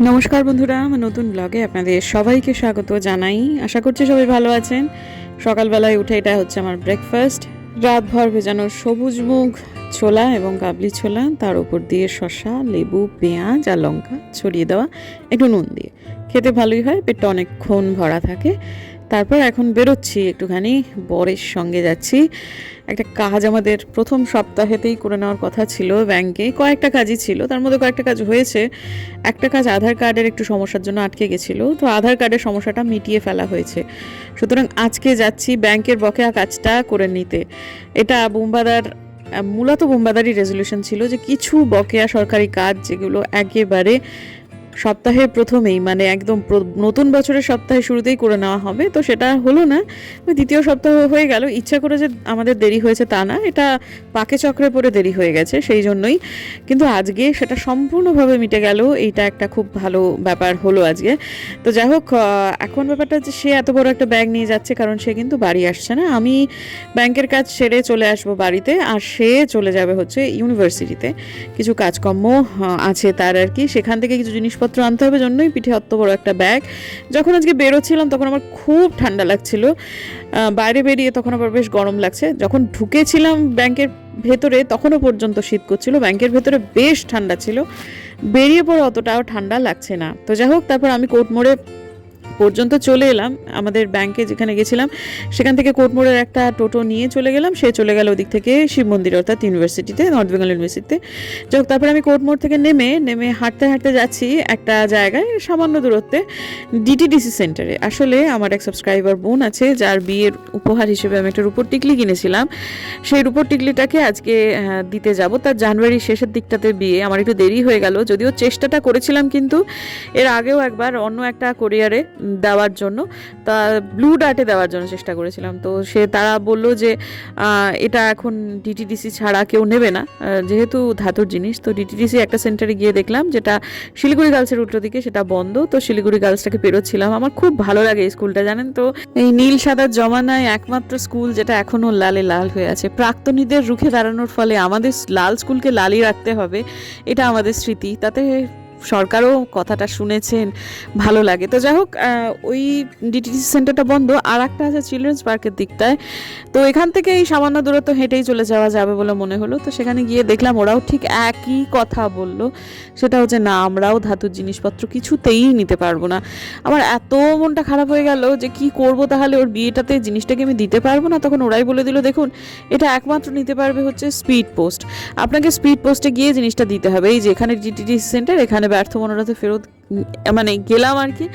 নমস্কার বন্ধুরা, আমার নতুন ব্লগে আপনাদের সবাইকে স্বাগত জানাই। আশা করছি সবাই ভালো আছেন। সকালবেলায় উঠে এটা হচ্ছে আমার ব্রেকফাস্ট রাতভর ভেজানো সবুজ মুখ ছোলা এবং কাবলি ছোলা, তার উপর দিয়ে শশা লেবু, পেঁয়াজ আর লঙ্কা ছড়িয়ে দেওয়া, একটু নুন দিয়ে। খেতে ভালোই হয়, পেটটা অনেকক্ষণ ভরা থাকে। তারপর এখন বেরোচ্ছি একটুখানি, বরের সঙ্গে যাচ্ছি। একটা কাজ আমাদের প্রথম সপ্তাহেতেই করে নেওয়ার কথা ছিল ব্যাংকে। কয়েকটা কাজই ছিল, তার মধ্যে কয়েকটা কাজ হয়েছে। একটা কাজ আধার কার্ডের একটু সমস্যার জন্য আটকে গেছিল, তো আধার কার্ডের সমস্যাটা মিটিয়ে ফেলা হয়েছে। সুতরাং আজকে যাচ্ছি ব্যাংকের বকেয়া কাজটা করে নিতে। এটা বুম্বাদার, মূলত বুম্বাদারই রেজলিউশন ছিল যে কিছু বকেয়া সরকারি কাজ যেগুলো একেবারে সপ্তাহের প্রথমেই মানে একদম নতুন বছরের সপ্তাহে শুরুতেই করে নেওয়া হবে, তো সেটা হলো না। দ্বিতীয় সপ্তাহ হয়ে গেল, ইচ্ছা করে যে আমাদের দেরি হয়েছে তা না, এটা পাকে চক্রে পড়ে দেরি হয়ে গেছে সেই জন্যই। কিন্তু আজকে সেটা সম্পূর্ণভাবে মিটে গেল, এইটা একটা খুব ভালো ব্যাপার হলো আজকে। তো যাই হোক এখন ব্যাপারটা হচ্ছে সে এত বড় একটা ব্যাগ নিয়ে যাচ্ছে, কারণ সে কিন্তু বাড়ি আসছে না। আমি ব্যাংকের কাজ সেরে চলে আসব বাড়িতে, আর সে চলে যাবে হচ্ছে ইউনিভার্সিটিতে। কিছু কাজকর্ম আছে তার আর কি। সেখান থেকে কিছু জিনিসপত্র আনতে হবে জন্যই পিঠে অত বড় একটা ব্যাগ যখন আজকে বেরোচ্ছিলাম, তখন আমার খুব ঠান্ডা লাগছিল। বাইরে বেরিয়ে তখন আবার বেশ গরম লাগছে। যখন ঢুকেছিলাম ব্যাংকের ভেতরে, তখনও পর্যন্ত শীত করছিল। ব্যাংকের ভেতরে বেশ ঠান্ডা ছিল। বেরিয়ে পড়ে অতটাও ঠান্ডা লাগছে না। তো যাই হোক, তারপর আমি কোর্ট মোড়ে পর্যন্ত চলে এলাম। আমাদের ব্যাংকে যেখানে গেছিলাম, সেখান থেকে কোটমোড়ের একটা টোটো নিয়ে চলে গেলাম। সে চলে গেল ওদিক থেকে শিব মন্দির, অর্থাৎ ইউনিভার্সিটিতে নর্থ বেঙ্গল ইউনিভার্সিটিতে যাই তারপরে আমি কোটমোড় থেকে নেমে নেমে হাঁটতে হাঁটতে যাচ্ছি একটা জায়গায় সামান্য দূরত্বে ডিটিডিসি সেন্টারে আসলে আমার এক সাবস্ক্রাইবার বোন আছে, যার বিয়ের উপহার হিসেবে আমি একটা রূপোর টিকলি কিনেছিলাম। সেই রূপোর টিকলিটাকে আজকে দিতে যাব। তার জানুয়ারির শেষের দিকটাতে বিয়ে। আমার একটু দেরি হয়ে গেল, যদিও চেষ্টাটা করেছিলাম কিন্তু, এর আগেও একবার অন্য একটা কোরিয়ারে দেওয়ার জন্য, তা ব্লু ডার্টে দেওয়ার জন্য চেষ্টা করেছিলাম। তো সে, তারা বলল যে এটা এখন ডিটিডিসি ছাড়া কেউ নেবে না। যেহেতু ধাতুর জিনিস, তো ডিটিডিসি একটা সেন্টারে গিয়ে দেখলাম যেটা শিলিগুড়ি গার্লসের উল্টো দিকে, সেটা বন্ধ। তো শিলিগুড়ি গার্লসটাকে পেরোচ্ছিলাম। আমার খুব ভালো লাগে এই স্কুলটা জানেন তো? এই নীল সাদার জমানায় একমাত্র স্কুল যেটা এখনও লালে লাল হয়ে আছে। প্রাক্তনীদের রুখে দাঁড়ানোর ফলে আমাদের লাল স্কুলকে লালই রাখতে হবে, এটা আমাদের স্মৃতি। তাতে সরকারও কথাটা শুনেছেন, ভালো লাগে। তো যাই হোক ওই ডিটিসি সেন্টারটা বন্ধ আর একটা আছে চিলড্রেন্স পার্কের দিকটায়। তো এখান থেকে এই সামান্য দূরত্ব হেঁটেই চলে যাওয়া যাবে বলে মনে হলো। তো সেখানে গিয়ে দেখলাম ওরাও ঠিক একই কথা বলল। সেটা হচ্ছে, না, আমরাও ধাতুর জিনিসপত্র কিছুতেই নিতে পারব না। আমার এত মনটা খারাপ হয়ে গেল যে কি করব তাহলে ওর বিয়েটাতে জিনিসটাকে আমি দিতে পারব না। তখন ওরাই বলে দিল, দেখুন, এটা একমাত্র নিতে পারবে হচ্ছে স্পিড পোস্ট। আপনাকে স্পিড পোস্টে গিয়ে জিনিসটা দিতে হবে। এই যে এখানে ডিটিডি সেন্টার, এখানে ব্যর্থ মনোরথে ফেরত মানে গেলাম আর কি,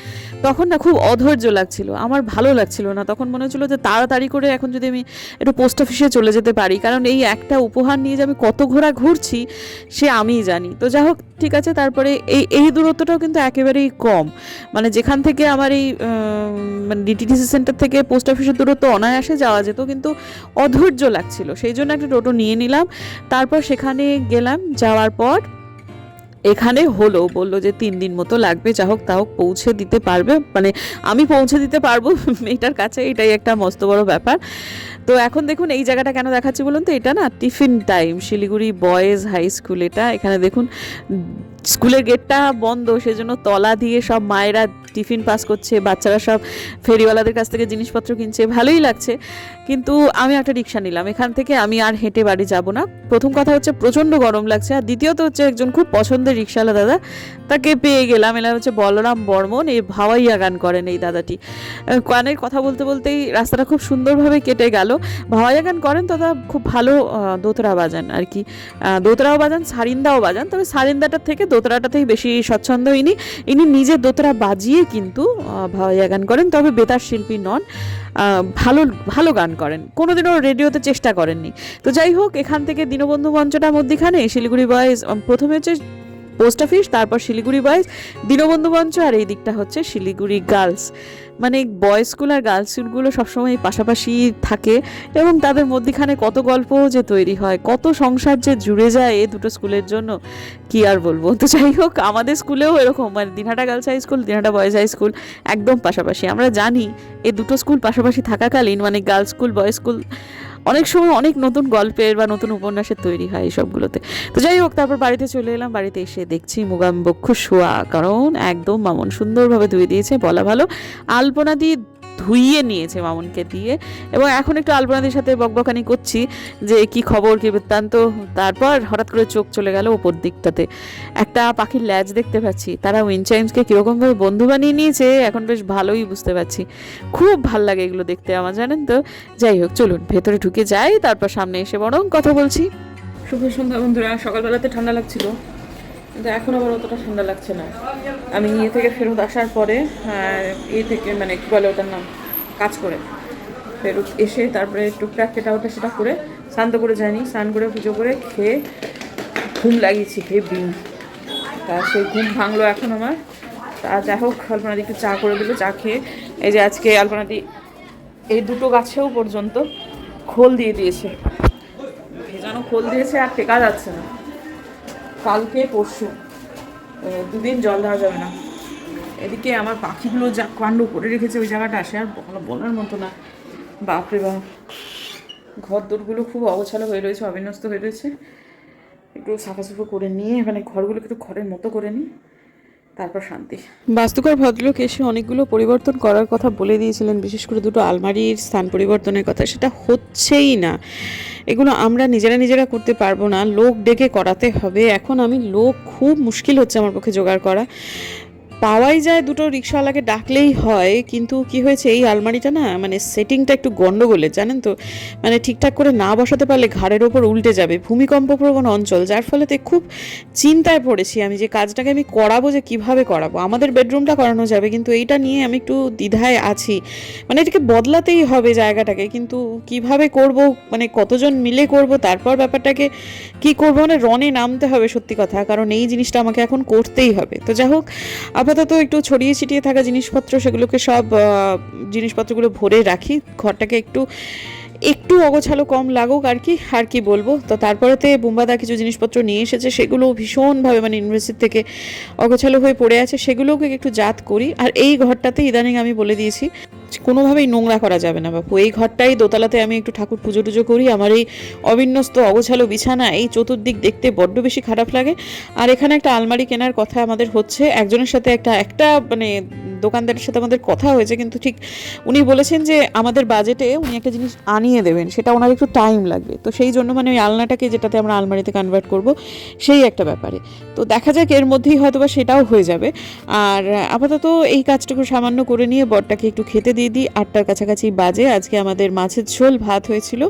তখন না খুব অধৈর্য লাগছিল। আমার ভালো লাগছিল না। তখন মনে হচ্ছিল যে তাড়াতাড়ি করে এখন যদি আমি একটু পোস্ট অফিসে চলে যেতে পারি, কারণ এই একটা উপহার নিয়ে যে আমি কত ঘোরা ঘুরছি, সে আমিই জানি। তো যাই হোক, ঠিক আছে, তারপরে এই এই দূরত্বটাও কিন্তু একেবারেই কম। মানে যেখান থেকে আমার এই মানে ডিটিডিসি সেন্টার থেকে পোস্ট অফিসের দূরত্ব অনায়াসে যাওয়া যেত, কিন্তু অধৈর্য লাগছিল। সেই জন্য একটা টোটো নিয়ে নিলাম। তারপর সেখানে গেলাম, যাওয়ার পর এখানে হলো, বলল যে তিন দিন মতো লাগবে, যা হোক তা হোক পৌঁছে দিতে পারবে। মানে আমি পৌঁছে দিতে পারব, এটার কাছে এটাই একটা মস্ত বড় ব্যাপার। তো এখন দেখুন, এই জায়গাটা কেন দেখাচ্ছি বলুন তো? এটা না tiffin time, Siliguri boys high school এটা। এখানে দেখুন স্কুলের গেটটা বন্ধ, সেজন্য তলা দিয়ে সব মায়েরা টিফিন পাস করছে, বাচ্চারা সব ফেরিওয়ালাদের কাছ থেকে জিনিসপত্র কিনছে, ভালোই লাগছে। কিন্তু আমি একটা রিক্সা নিলাম, এখান থেকে আমি আর হেঁটে বাড়ি যাব না। প্রথম কথা হচ্ছে প্রচণ্ড গরম লাগছে, আর দ্বিতীয়ত হচ্ছে একজন খুব পছন্দের রিক্সাওয়ালা দাদা, তাকে পেয়ে গেলাম এলা হচ্ছে বলরাম বর্মন এই ভাওয়াইয়া গান করেন এই দাদাটি। গানের কথা বলতে বলতেই রাস্তাটা খুব সুন্দরভাবে কেটে গেল। ভাওয়াইয়া গান করেন তথা খুব ভালো দোতরা বাজান আর কি। দোতরাও বাজান, সারিন্দাও বাজান, তবে সারিন্দাটার থেকে দোতরাটাতেই বেশি স্বচ্ছন্দ ইনি ইনি নিজে দোতরা বাজিয়ে কিন্তু ভাওয়াইয়া গান করেন, তবে বেতার শিল্পী নন। ভালো ভালো গান করেন। কোনোদিনও রেডিওতে চেষ্টা করেননি। তো যাই হোক, এখান থেকে দীনবন্ধু মঞ্চটা মধ্যিখানে, শিলিগুড়ি বয়েজ প্রথমে হচ্ছে পোস্ট অফিস, তারপর শিলিগুড়ি বয়েজ, দীনবন্ধু মঞ্চ, আর এই দিকটা হচ্ছে শিলিগুড়ি গার্লস। মানে বয়েজ স্কুল আর গার্লস স্কুলগুলো সবসময় পাশাপাশি থাকে এবং তাদের মধ্যিখানে কত গল্প যে তৈরি হয়, কত সংসার যে জুড়ে যায় এই দুটো স্কুলের জন্য, কি আর বলব? তো যাই হোক, আমাদের স্কুলেও এরকম মানে Dinhata girls high school Dinhata boys high school একদম পাশাপাশি। আমরা জানি এ দুটো স্কুল পাশাপাশি থাকাকালীন মানে গার্লস স্কুল বয়েজ স্কুল অনেক সময় অনেক নতুন গল্পের বা নতুন উপন্যাসের তৈরি হয় এইসবগুলোতে। তো যাই হোক, তারপর বাড়িতে চলে এলাম। বাড়িতে এসে দেখছি মুগাম বক্ষু শোয়া। কারণ একদম মামন সুন্দরভাবে ধুয়ে দিয়েছে, বলা ভালো। আলপনা দিয়ে ধুইয়ে নিয়েছে মামুনকে দিয়ে। এবং এখন একটু আলপনাদির সাথে বকবকানি করছি যে কি খবর, কি বৃত্তান্ত। তারপর হঠাৎ করে চোখ চলে গেল ওপর দিকটাতে। একটা পাখির ল্যাজ দেখতে পাচ্ছি। তারা উইনচাইমসকে কীরকমভাবে বন্ধু বানিয়ে নিয়েছে, এখন বেশ ভালোই বুঝতে পারছি। খুব ভালো লাগে এগুলো দেখতে আমার, জানেন তো? যাই হোক, চলুন, ভেতরে ঢুকে যাই, তারপর সামনে এসে বরং কথা বলছি। শুভ সন্ধ্যা বন্ধুরা, সকালবেলাতে ঠান্ডা লাগছিল। কিন্তু এখন আবার অতটা ঠান্ডা লাগছে না। আমি ইয়ে থেকে ফেরত আসার পরে ইয়ে থেকে মানে কী বলে ওটার নাম? কাজ করে। ফেরত এসে তারপরে টুকটাক এটা ওটা সেটা করে শান্ত করে যায়নি স্নান করে পুজো করে খেয়ে ঘুম লাগিয়েছি হেভি তা সেই ঘুম ভাঙলো এখন আমার। তা যাই হোক, আলপনাদি একটু চা করে দিল, চা খেয়ে এই যে আজকে আলপনাদি এই দুটো গাছেও পর্যন্ত খোল দিয়ে দিয়েছে। ভেজানো খোল দিয়েছে আর টেকা যাচ্ছে না। কালকে, পরশু। দুদিন জল দেওয়া যাবে না। এদিকে আমার পাখিগুলো যা কাণ্ড করে রেখেছে ওই জায়গাটা, সে আর বলা, বলার মতো না। বাপরে বাপ। ঘর দোরগুলো খুব অগোছালো হয়ে রয়েছে, অবিন্যস্ত হয়ে রয়েছে। একটু সাফা সাফাসুফো করে নিয়ে মানে ঘরগুলোকে একটু ঘরের মতো করে নিই। তারপর শান্তি। বাস্তুকর ভদ্রলোক এসে অনেকগুলো পরিবর্তন করার কথা বলে দিয়েছিলেন, বিশেষ করে দুটো আলমারির স্থান পরিবর্তনের কথা। সেটা হচ্ছেই না। এগুলো আমরা নিজেরা নিজেরা করতে পারব না। লোক ডেকে করাতে হবে। এখন আমি লোক খুব মুশকিল হচ্ছে আমার পক্ষে জোগাড় করা। পাওয়াই যায় দুটো রিক্সাওয়ালাকে ডাকলেই হয়, কিন্তু কি হয়েছে, এই আলমারিটা না মানে সেটিংটা একটু গন্ডগোলের, জানেন তো? মানে ঠিকঠাক করে না বসাতে পারলে ঘাড়ের ওপর উল্টে যাবে, ভূমিকম্প প্রবণ অঞ্চল, যার ফলে তো খুব চিন্তায় পড়েছি আমি যে কাজটাকে আমি করাবো যে কীভাবে করাবো। আমাদের বেডরুমটা করানো যাবে, কিন্তু এইটা নিয়ে আমি একটু দ্বিধায় আছি। মানে এটাকে বদলাতেই হবে জায়গাটাকে, কিন্তু কীভাবে করব মানে কতজন মিলে করব, তারপর ব্যাপারটাকে কি করব মানে রনে নামতে হবে সত্যি কথা, কারণ এই জিনিসটা আমাকে এখন করতেই হবে। তো যাই হোক আপাতত একটু ছড়িয়ে ছিটিয়ে থাকা জিনিসপত্র, সেগুলোকে সব জিনিসপত্রগুলো ভরে রাখি। ঘরটাকে একটু একটু অগোছালো কম লাগুক আর কি আর কি বলব। তো তারপরেতে বুম্বাদা কিছু জিনিসপত্র নিয়ে এসেছে সেগুলো ভীষণভাবে মানে ইউনিভার্সিটি থেকে অগোছালো হয়ে পড়ে আছে, সেগুলোকে একটু জাত করি। আর এই ঘরটাতে ইদানিং আমি বলে দিয়েছি কোনোভাবেই নোংরা করা যাবে না বাপু। এই ঘরটাই দোতলাতে আমি একটু ঠাকুর পুজো টুজো করি, আমার এই অবিন্যস্ত অগোছালো বিছানা এই চতুর্দিক দেখতে বড্ড বেশি খারাপ লাগে। আর এখানে একটা আলমারি কেনার কথা আমাদের হচ্ছে, একজনের সাথে একটা একটা মানে দোকানদারের সাথে আমাদের কথা হয়েছে, কিন্তু ঠিক উনি বলেছেন যে আমাদের বাজেটে উনি একটা জিনিস আনিয়ে দেবেন, সেটা ওনার একটু টাইম লাগবে। তো সেই জন্য মানে ওই আলনাটাকে যেটাতে আমরা আলমারিতে কনভার্ট করব, সেই একটা ব্যাপারে। তো দেখা যাক, এর মধ্যেই হয়তো বা সেটাও হয়ে যাবে। আর আপাতত এই কাজটুকু সামান্য করে নিয়ে বরটাকে একটু খেতে দিয়ে দিই আটটার কাছাকাছি বাজে। আজকে আমাদের মাছের ঝোল, ভাত হয়েছিল।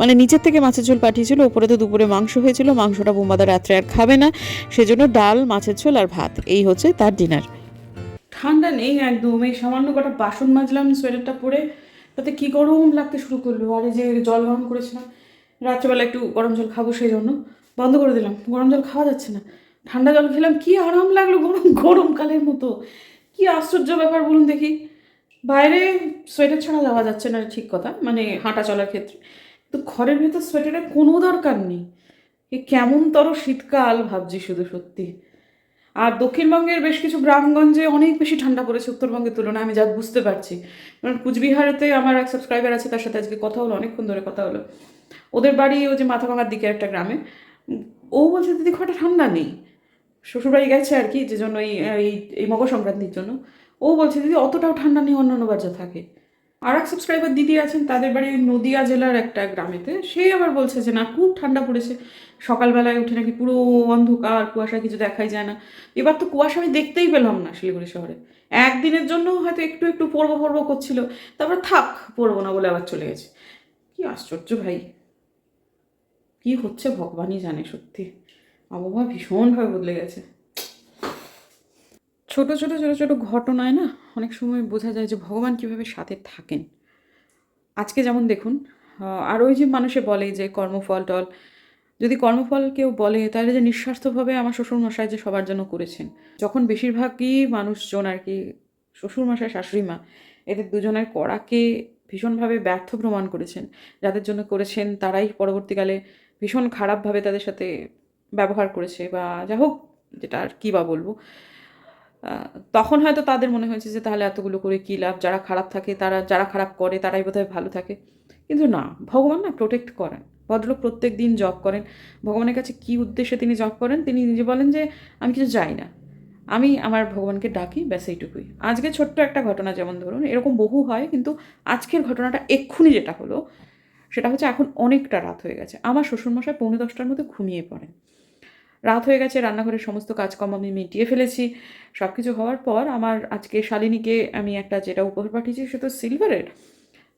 মানে নিচের থেকে মাছের ঝোল পাঠিয়েছিল, উপরে তো দুপুরে মাংস হয়েছিল, মাংসটা বোমাদা রাত্রে আর খাবে না। সেজন্য ডাল, মাছের ঝোল আর ভাত, এই হচ্ছে তার ডিনার। ঠান্ডা নেই একদম, এই সামান্য কটা বাসন মাজলাম সোয়েটারটা পরে। তাতে কি গরম লাগতে শুরু করল, আর এই যে জল গরম করেছিলাম। রাত্রেবেলা একটু গরম জল খাব সেই জন্য। বন্ধ করে দিলাম, গরম জল খাওয়া যাচ্ছে না। ঠান্ডা জল খেলাম, কি আরাম লাগল গরম, গরমকালের মতো। কি আশ্চর্য ব্যাপার বলুন দেখি। বাইরে সোয়েটার ছাড়া যাওয়া যাচ্ছে না, ঠিক কথা মানে হাঁটা চলার ক্ষেত্রে। তো ঘরের ভেতর সোয়েটারের কোনো দরকার নেই। এ কেমন তর শীতকাল ভাবছি শুধু সত্যি। আর দক্ষিণবঙ্গের বেশ কিছু গ্রামগঞ্জে অনেক বেশি ঠান্ডা পড়েছে উত্তরবঙ্গের তুলনায়, আমি যা বুঝতে পারছি। কারণ কুচবিহারেতে আমার এক সাবস্ক্রাইবার আছে, তার সাথে আজকে কথা হলো, অনেকক্ষণ ধরে কথা হলো। ওদের বাড়ি ও যে মাথাভাঙার দিকে একটা গ্রামে। ও বলছে, দিদি খুব ঠান্ডা নেই। শ্বশুরবাড়ি গেছে আর কি যে জন্য এই এই মকর সংক্রান্তির জন্য। ও বলছে, দিদি, অতটাও ঠান্ডা নেই, অন্যান্য বার যা থাকে। আর এক সাবস্ক্রাইবার দিদি আছেন, তাদের বাড়ি নদিয়া জেলার একটা গ্রামেতে। সে আবার বলছে যে, না, খুব ঠান্ডা পড়েছে। সকালবেলায় উঠে নাকি পুরো অন্ধকার, কুয়াশা কিছু দেখাই যায় না। এবার তো কুয়াশা আমি দেখতেই পেলাম না শিলিগুড়ি শহরে। একদিনের জন্য হয়তো একটু একটু পড়ব পড়ব করছিল। তারপর থাক, পড়ব না বলে আবার চলে গেছে। কি আশ্চর্য ভাই। কি হচ্ছে ভগবানই জানে সত্যি। আবহাওয়া ভীষণভাবে বদলে গেছে। ছোট ছোট ছোট ছোট ঘটনায় না অনেক সময় বোঝা যায় যে ভগবান কীভাবে সাথে থাকেন। আজকে যেমন দেখুন আর ওই যে মানুষে বলে যে কর্মফল টল, যদি কর্মফল কেউ বলে, তাহলে যে নিঃস্বার্থভাবে আমার শ্বশুরমশাই যে সবার জন্য করেছেন। যখন বেশিরভাগই মানুষজন আর কি, শ্বশুরমশাই, শাশুড়ি মা, এদের দুজনের করাকে ভীষণভাবে ব্যর্থ প্রমাণ করেছেন। যাদের জন্য করেছেন, তারাই পরবর্তীকালে ভীষণ খারাপভাবে তাদের সাথে ব্যবহার করেছে বা যা হোক, যেটা আর কী বা বলব। তখন হয়তো তাদের মনে হয়েছে যে তাহলে এতগুলো করে কী লাভ? যারা খারাপ থাকে, তারা, যারা খারাপ করে, তারাই বোধহয় ভালো থাকে। কিন্তু না, ভগবান না প্রোটেক্ট করেন। ভদ্রলোক প্রত্যেক দিন জব করেন। ভগবানের কাছে কী উদ্দেশ্যে তিনি জব করেন? তিনি নিজে বলেন যে, আমি কিছু যাই না। আমি আমার ভগবানকে ডাকি, ব্যাস এইটুকুই। আজকে ছোট্ট একটা ঘটনা যেমন ধরুন, এরকম বহু হয়, কিন্তু আজকের ঘটনাটা এক্ষুনি যেটা হলো, সেটা হচ্ছে এখন অনেকটা রাত হয়ে গেছে। আমার শ্বশুরমশাই পৌনে দশটার মধ্যে ঘুমিয়ে পড়েন। রাত হয়ে গেছে, রান্নাঘরের সমস্ত কাজকর্ম আমি মিটিয়ে ফেলেছি। সব কিছু হওয়ার পর আমার আজকে শালিনীকে আমি একটা যেটা উপহার পাঠিয়েছি সেটা সিলভারের।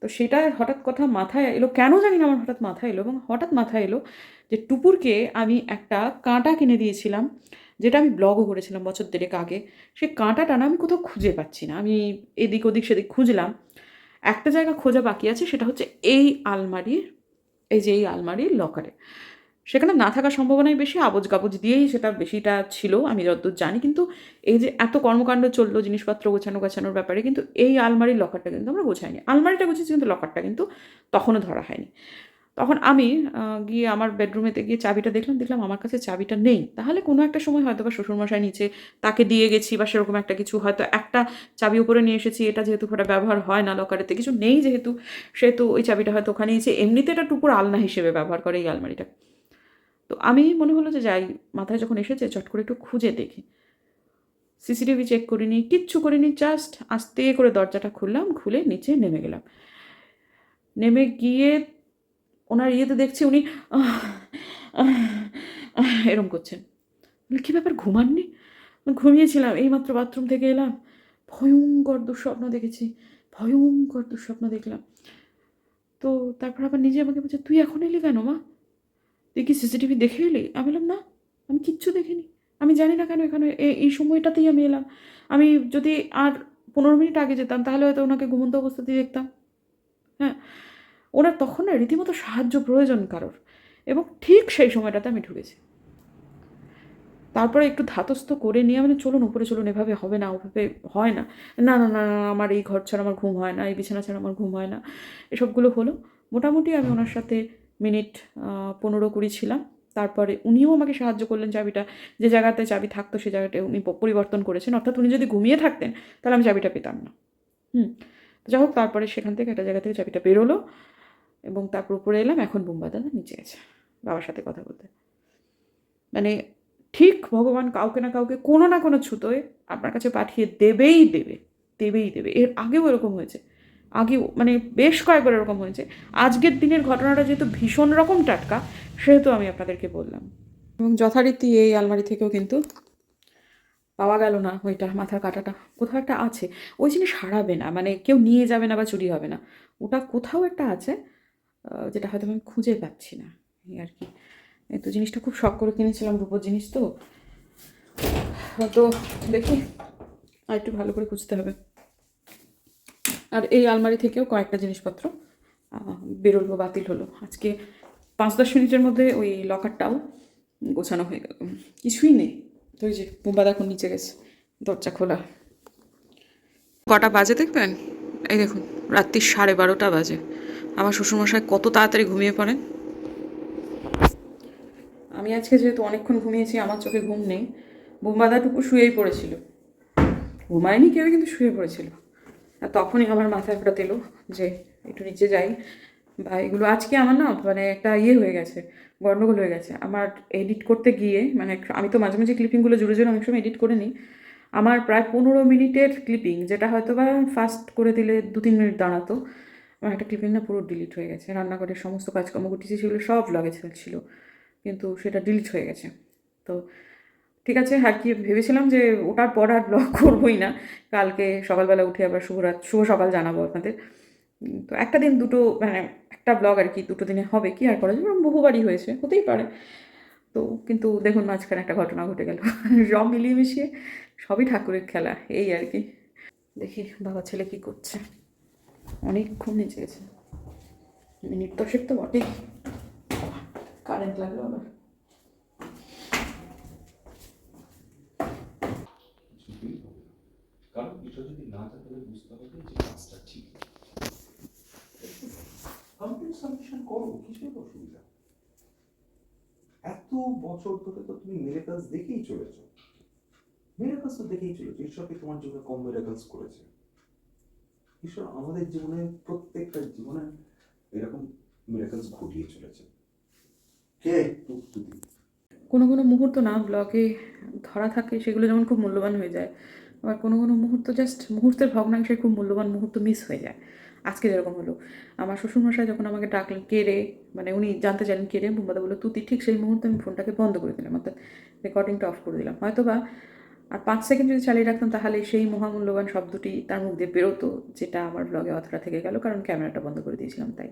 তো সেটা হঠাৎ কথা মাথায় এলো, কেন জানি না আমার হঠাৎ মাথায় এলো এবং হঠাৎ মাথায় এলো যে টুপুরকে আমি একটা কাঁটা কিনে দিয়েছিলাম, যেটা আমি ব্লগও করেছিলাম বছর দেড়েক আগে। সেই কাঁটাটা না আমি কোথাও খুঁজে পাচ্ছি না। আমি এদিক ওদিক সেদিক খুঁজলাম। একটা জায়গা খোঁজা বাকি আছে, সেটা হচ্ছে এই আলমারির, এই যে এই আলমারির লকারে সেখানে না থাকার সম্ভাবনাই বেশি আবজ গাবজ দিয়েই সেটা বেশিটা ছিল, আমি যতদূর জানি। কিন্তু এই যে এত কর্মকাণ্ড চলল, জিনিসপত্র গোছানো গোছানোর ব্যাপারে, কিন্তু এই আলমারির লকারটা কিন্তু আমরা গোছাইনি। আলমারিটা গুছিয়েছি কিন্তু লকারটা কিন্তু তখনও ধরা হয়নি। তখন আমি গিয়ে আমার বেডরুমেতে গিয়ে চাবিটা দেখলাম দেখলাম আমার কাছে চাবিটা নেই। তাহলে কোনো একটা সময় হয়তো বা শ্বশুরমশাই নিচে তাকে দিয়ে গেছি বা সেরকম একটা কিছু, হয়তো একটা চাবি উপরে নিয়ে এসেছি, এটা যেহেতু ওটা ব্যবহার হয় না লকারেতে, কিছু নেই যেহেতু, সেহেতু ওই চাবিটা হয়তো ওখানে এসে এমনিতে এটা টুকুর আলনা হিসেবে ব্যবহার করে এই আলমারিটা। তো আমি মনে হলো যে যাই, মাথায় যখন এসেছে চট করে একটু খুঁজে দেখি। সিসিটিভি চেক করিনি, কিচ্ছু করিনি জাস্ট আস্তে করে দরজাটা খুললাম, খুলে নিচে নেমে গেলাম। নেমে গিয়ে ওনার ইয়েতে দেখছি উনি এরম করছেন। কী ব্যাপার, ঘুমাননি? ঘুমিয়েছিলাম এইমাত্র বাথরুম থেকে এলাম। ভয়ঙ্কর দুঃস্বপ্ন দেখেছি, ভয়ঙ্কর দুঃস্বপ্ন দেখলাম। তো তারপর আবার নিজে আমাকে বলছে, তুই এখন এলি কেন মা? তুই কি সিসিটিভি দেখে এলি? আমি বললাম না আমি কিচ্ছু দেখিনি। আমি জানি না কেন এখানে এই সময়টাতেই আমি এলাম। আমি যদি আর পনেরো মিনিট আগে যেতাম তাহলে হয়তো ওনাকে ঘুমন্ত অবস্থাতেই দেখতাম। হ্যাঁ ওনার তখন না রীতিমতো সাহায্য প্রয়োজন কারোর। এবং ঠিক সেই সময়টাতে আমি ঢুকেছি। তারপরে একটু ধাতস্থ করে নিয়ে মানে চলুন উপরে চলুন এভাবে হবে না ওভাবে হয় না না না না, আমার এই ঘর ছাড়া আমার ঘুম হয় না এই বিছানা ছাড়া আমার ঘুম হয় না। এসবগুলো হলো। মোটামুটি আমি ওনার সাথে মিনিট পনেরো কুড়ি ছিলাম। তারপরে উনিও আমাকে সাহায্য করলেন চাবিটা, যে জায়গাতে চাবি থাকতো সে জায়গাটা উনি পরিবর্তন করেছেন। অর্থাৎ উনি যদি ঘুমিয়ে থাকতেন, তাহলে আমি চাবিটা পেতাম না। হুম যাই হোক, তারপরে সেখান থেকে একটা জায়গা থেকে চাবিটা বেরোলো এবং তারপর উপরে এলাম। এখন বুম্বা দাদা নিচে আছে, বাবার সাথে কথা বলতে। মানে ঠিক ভগবান কাউকে না কাউকে, কোনো না কোনো ছুতোয় আপনার কাছে পাঠিয়ে দেবেই দেবে দেবেই দেবে। এর আগেও এরকম হয়েছে। আগেও মানে বেশ কয়েকবার এরকম হয়েছে। আজকের দিনের ঘটনাটা যেহেতু ভীষণ রকম টাটকা, সেহেতু আমি আপনাদেরকে বললাম। এবং যথারীতি এই আলমারি থেকেও কিন্তু পাওয়া গেল না ওইটা, মাথার কাটাটা। কোথাও একটা আছে, ওই জিনিস হারাবে না মানে কেউ নিয়ে যাবে না বা চুরি হবে না। ওটা কোথাও একটা আছে যেটা হয়তো আমি খুঁজে পাচ্ছি না, এই আর কি। তো জিনিসটা খুব শখ করে কিনেছিলাম, রূপোর জিনিস তো। তো দেখি, আর একটু ভালো করে খুঁজতে হবে। আর এই আলমারি থেকেও কয়েকটা জিনিসপত্র বেরোলো বাতিল হলো। আজকে পাঁচ দশ মিনিটের মধ্যে ওই লকারটাও গোছানো হয়ে গেল। কিছুই নেই। তো ওই যে বুম্বা দেখুন নিচে গেছে দরজা খোলা। কটা বাজে দেখবেন? এই দেখুন রাত্রি সাড়ে বারোটা বাজে। আমার শ্বশুরমশাই কত তাড়াতাড়ি ঘুমিয়ে পড়েন। আমি আজকে যেহেতু অনেকক্ষণ ঘুমিয়েছি আমার চোখে ঘুম নেই। বুম্বাদাটুকু শুয়েই পড়েছিল। ঘুমায়নি কেউ কিন্তু শুয়ে পড়েছিল। আর তখনই আমার মাথায় হঠাৎ এলো যে একটু নিচে যাই। বা এগুলো আজকে আমার না মানে একটা ইয়ে হয়ে গেছে, গন্ডগোল হয়ে গেছে। আমার এডিট করতে গিয়ে মানে আমি তো মাঝে মাঝে ক্লিপিংগুলো জুড়ে জুড়ে অনেক সময় এডিট করে নিই। আমার প্রায় পনেরো মিনিটের ক্লিপিং যেটা হয়তো বা ফাস্ট করে দিলে দু তিন মিনিট দাঁড়াতো, আমার একটা ক্লিপিং না পুরো ডিলিট হয়ে গেছে। রান্নাঘরের সমস্ত কাজকর্ম ঘটিয়েছি সেগুলো সব ব্লগে ছিল, কিন্তু সেটা ডিলিট হয়ে গেছে। তো ঠিক আছে, আর কি ভেবেছিলাম যে ওটার পর আর ব্লগ করবোই না। কালকে সকালবেলা উঠে আবার শুভরাত, শুভ সকাল জানাব আপনাদের। তো একটা দিন দুটো মানে একটা ব্লগ আর কি দুটো দিনে হবে কি আর করা যাবে বহুবারই হয়েছে, হতেই পারে। তো কিন্তু দেখুন মাঝখানে একটা ঘটনা ঘটে গেল। সব মিলিয়ে মিশিয়ে সবই ঠাকুরের খেলা, এই আর কি। দেখি বাবা ছেলে কি করছে। অনেকক্ষণ নিচে গেছে। মিনিট দশেক তো বটেই। কারেন্ট লাগল আবার কিছুতেই হবে না। কারণ এটা যদি না থাকে, তাহলে বুঝতে হবে যে কাজটা ঠিক। কমপ্লিট সাবমিশন করো কিসের অসুবিধা। এত বছর ধরে তো তুমি দেখেই চলেছো। তো দেখেই চলেছো। ঈশ্বরকে তোমার জীবনে কম করেছে। ঈশ্বর আমাদের জীবনে, প্রত্যেকটা জীবনে এরকম মিরাকলস ঘটিয়ে চলেছে। কে? কোনো কোনো মুহূর্ত না ব্লগে ধরা থাকে, সেগুলো যেমন খুব মূল্যবান হয়ে যায়। আবার কোনো কোনো মুহূর্ত জাস্ট মুহূর্তের ভগ্নাংশে খুব মূল্যবান মুহূর্ত মিস হয়ে যায়। আজকে যেরকম হলো। আমার শ্বশুরমশাই যখন আমাকে ডাকলেন, কে রে? মানে উনি জানতে চাইলেন, কে রে? বুম্বাদা বলল তুই ঠিক সেই মুহূর্তে আমি ফোনটাকে বন্ধ করে দিলাম, অর্থাৎ রেকর্ডিংটা অফ করে দিলাম। হয়তো বা আর পাঁচ সেকেন্ড যদি চালিয়ে রাখতাম, তাহলে সেই মহামূল্যবান শব্দটি তার মুখ দিয়ে বেরোতো, যেটা আমার ব্লগে অতটা থেকে গেল, কারণ ক্যামেরাটা বন্ধ করে দিয়েছিলাম তাই।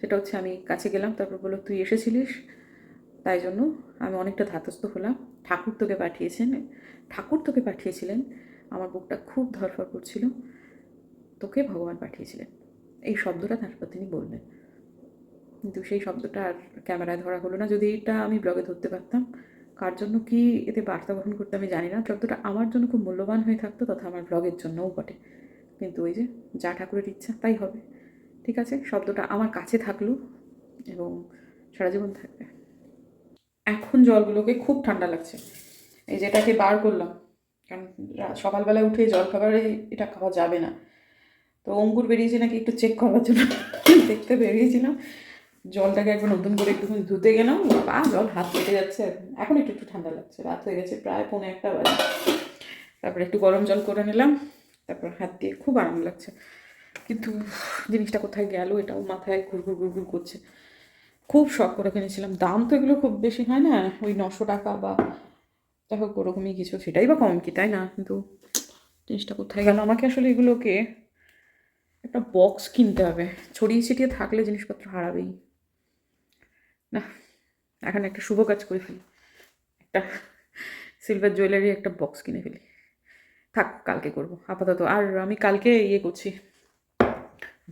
সেটা হচ্ছে আমি কাছে গেলাম, তারপর বলল, তুই এসেছিলিস? তাই জন্য আমি অনেকটা ধাতস্থ হলাম। ঠাকুর তোকে পাঠিয়েছেন। ঠাকুর তোকে পাঠিয়েছিলেন আমার বুকটা খুব ধরফর করছিল। তোকে ভগবান পাঠিয়েছিলেন। এই শব্দটা তারপর তিনি বললেন। কিন্তু সেই শব্দটা আর ক্যামেরায় ধরা হলো না। যদি এটা আমি ব্লগে ধরতে পারতাম, কার জন্য কি এতে বার্তা বহন করতে আমি জানি না। শব্দটা আমার জন্য খুব মূল্যবান হয়ে থাকতো তথা আমার ব্লগের জন্যও বটে। কিন্তু ওই যে যা ঠাকুরের ইচ্ছা, তাই হবে। ঠিক আছে? শব্দটা আমার কাছে থাকল এবং সারা জীবন থাকবে। এখন জলগুলোকে খুব ঠান্ডা লাগছে। এই যেটাকে বার করলাম কারণ সকালবেলায় উঠে জল খাবারে এটা খাওয়া যাবে না। তো অঙ্কুর বেরিয়েছে নাকি একটু চেক করার জন্য। দেখতে বেরিয়েছিলাম। জলটাকে একবার নতুন করে একটুখানি ধুতে গেলাম। পা, জল, হাত কেটে যাচ্ছে। এখন একটু একটু ঠান্ডা লাগছে। রাত হয়ে গেছে প্রায় পৌনে একটা বাজে। তারপরে একটু গরম জল করে নিলাম। তারপর হাত দিয়ে খুব আরাম লাগছে। কিন্তু জিনিসটা কোথায় গেল এটাও মাথায় ঘুরঘুর ঘুরঘুর করছে। খুব শখ করে কিনেছিলাম। দাম তো এগুলো খুব বেশি হয় না। ওই নশো টাকা বা হোক, ওরকমই কিছু সেটাই বা কম কি, তাই না? কিন্তু জিনিসটা কোথায় গেল? আমাকে আসলে এগুলোকে একটা বক্স কিনতে হবে। ছড়িয়ে ছিটিয়ে থাকলে জিনিসপত্র হারাবেই। না, এখন একটা শুভ কাজ করে ফেলি। একটা সিলভার জুয়েলারি একটা বক্স কিনে ফেলি। থাক, কালকে করব, আপাতত। আর আমি কালকে ইয়ে করছি,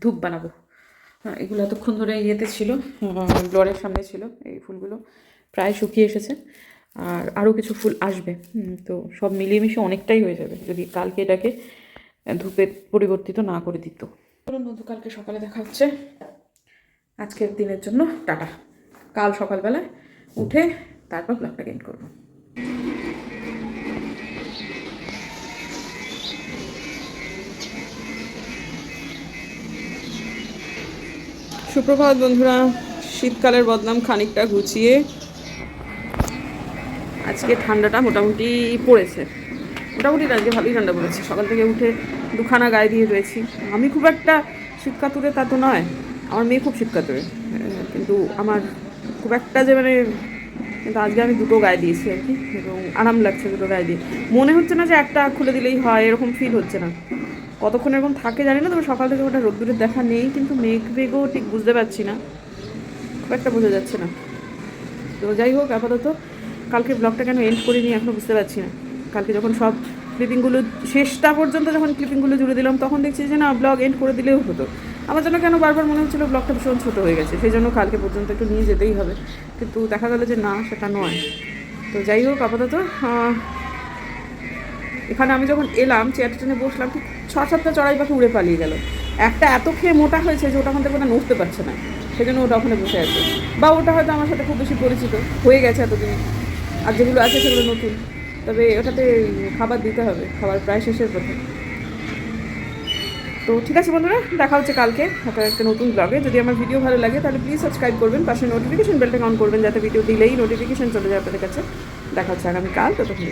ধূপ বানাবো। হ্যাঁ এগুলো এতক্ষণ ধরে ইয়েতে ছিল ব্লরের সামনে ছিল এই ফুলগুলো। প্রায় শুকিয়ে এসেছে। আর আরও কিছু ফুল আসবে। তো সব মিলিয়ে মিশে অনেকটাই হয়ে যাবে যদি কালকে এটাকে ধূপে পরিবর্তিত না করে দিত। চলুন বন্ধু, কালকে সকালে দেখা হচ্ছে। আজকের দিনের জন্য টাটা। কাল সকালবেলায় উঠে তারপর ব্লগটা গেন করব। সুপ্রভাত বন্ধুরা, শীতকালের বদনাম খানিকটা গুছিয়ে আজকে ঠান্ডাটা মোটামুটি পড়েছে। মোটামুটি আজকে ভালোই ঠান্ডা পড়েছে। সকাল থেকে উঠে দুখানা গায়ে দিয়ে রয়েছি। আমি খুব একটা শীতকাতুরে তা তো নয়। আমার মেয়ে খুব শীতকাতুরে। কিন্তু আমার খুব একটা যে মানে কিন্তু আজকে আমি দুটো গায়ে দিয়েছি আর কি, এবং আরাম লাগছে দুটো গায়ে দিয়ে। মনে হচ্ছে না যে একটা খুলে দিলেই হয়, এরকম ফিল হচ্ছে না। কতক্ষণ এরকম থাকে জানি না, তবে সকাল থেকে ওটা রোদ্দুরের দেখা নেই, কিন্তু মেঘ বেগও ঠিক বুঝতে পারছি না। খুব একটা বোঝা যাচ্ছে না। তো যাই হোক, আপাতত কালকে ব্লগটা কেন এন্ড করিনি এখনও বুঝতে পারছি না। কালকে যখন সব ক্লিপিংগুলো শেষটা পর্যন্ত যখন ক্লিপিংগুলো জুড়ে দিলাম, তখন দেখছি যে না ব্লগ এন্ড করে দিলেও হতো। আমার জন্য কেন বারবার মনে হচ্ছিল ব্লগটা ভীষণ ছোটো হয়ে গেছে, সেই জন্য কালকে পর্যন্ত একটু নিয়ে যেতেই হবে। কিন্তু দেখা গেলো যে না, সেটা নয়। তো যাই হোক, আপাতত এখানে আমি যখন এলাম চেয়ারটা টেনে বসলাম, ঠিক ছ সাতটা চড়াই পাখি উড়ে পালিয়ে গেল। একটা এত খেয়ে মোটা হয়েছে যে ওটা ওখান থেকে নড়তে পারছে না। সেই জন্য ওটা ওখানে বসে আছে। বা ওটা হয়তো আমার সাথে খুব বেশি পরিচিত। হয়ে গেছে এতদিন। আর যেগুলো আছে সেগুলো নতুন। তবে ওটাতে খাবার দিতে হবে, খাবার প্রায় শেষের পথে তো ঠিক আছে বন্ধুরা, দেখা হচ্ছে কালকে একটা নতুন ব্লগে যদি আমার ভিডিও ভালো লাগে, তাহলে প্লিজ সাবস্ক্রাইব করবেন, পাশে নোটিফিকেশন বেলটা অন করবেন, যাতে ভিডিও দিলেই নোটিফিকেশন চলে যায় আপনাদের কাছে। দেখা হচ্ছে আগামীকাল ততক্ষণ